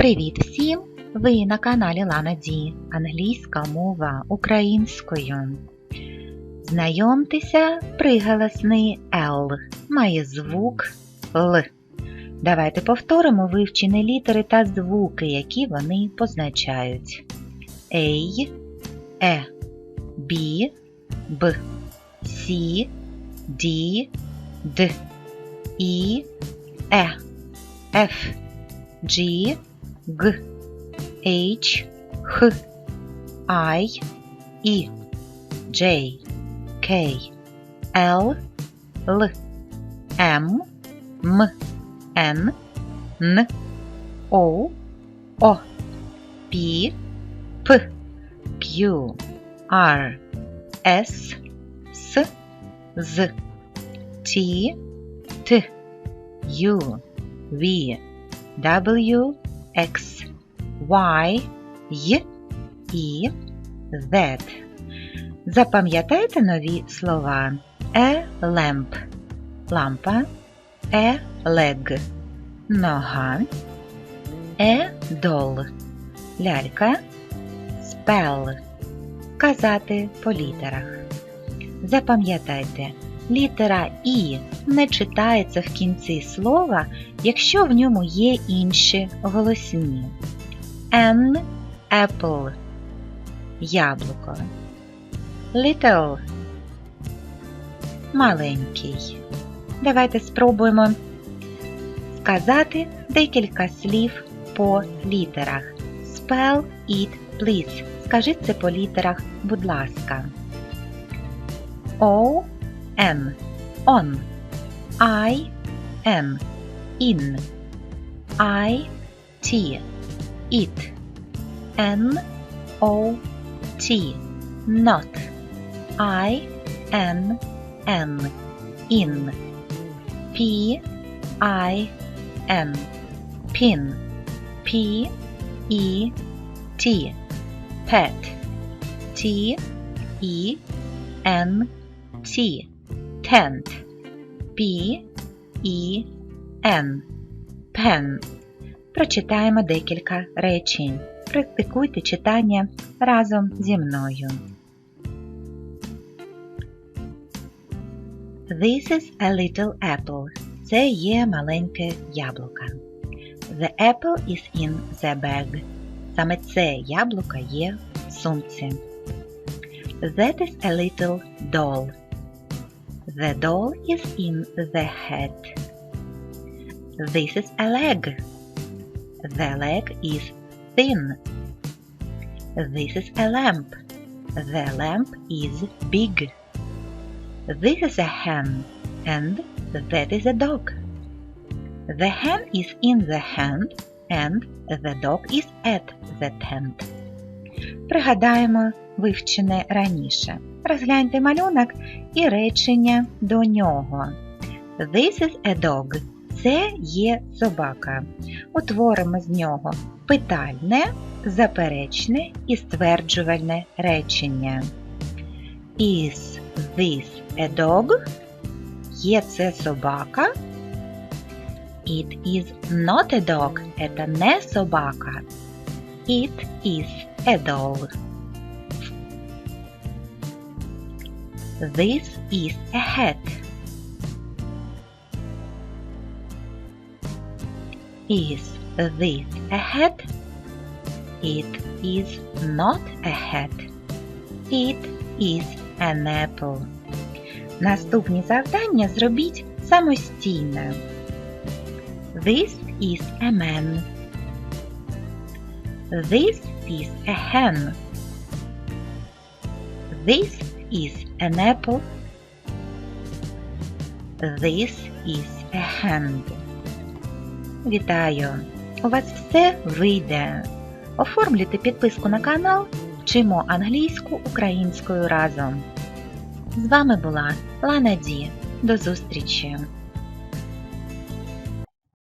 Привіт всім! Ви на каналі Лана Ді. Англійська мова українською. Знайомтеся, приголосний L має звук Л. Давайте повторимо вивчені літери та звуки, які вони позначають. A, Е, B, Б, C, D, Д, І, Е, F, G, G, H, H, I, E, J, K, L, L, M, M, N, N, O, O, P, P, Q, R, S, S, Z, T, T, U, V, W, X, Y, Y, І, Z. Запам'ятайте нові слова. A lamp – лампа, a leg – нога, a doll – лялька, spell – казати по літерах. Запам'ятайте, літера І не читається в кінці слова, якщо в ньому є інші голосні. An apple – яблуко. Little – маленький. Давайте спробуємо сказати декілька слів по літерах. Spell it, please. Скажіть це по літерах, будь ласка. O, N, on. I, N, in. I, T, it. N, O, T, not. I, N, N, in. P, I, N, pin. P, E, T, pet. T, E, N, T, tent. P, E, N, pen. Прочитаємо декілька речень. Практикуйте читання разом зі мною. This is a little apple. Це є маленьке яблуко. The apple is in the bag. Саме це яблуко є в сумці. That is a little doll. The doll is in the hat. This is a leg. The leg is thin. This is a lamp. The lamp is big. This is a hen and that is a dog. The hen is in the hand and the dog is at the tent. Пригадаємо вивчене раніше. Розгляньте малюнок і речення до нього. This is a dog. Це є собака. Утворимо з нього питальне, заперечне і стверджувальне речення. Is this a dog? Є це собака? It is not a dog. Це не собака. It is a doll. This is a hat. Is this a hat? It is not a hat. It is an apple. Наступні завдання зробіть самостійно. This is a man. This is a hen. This is an apple. This is a hand. Вітаю! У вас все вийде. Оформлюйте підписку на канал Вчимо англійську українською разом. З вами була Лана Ді. До зустрічі!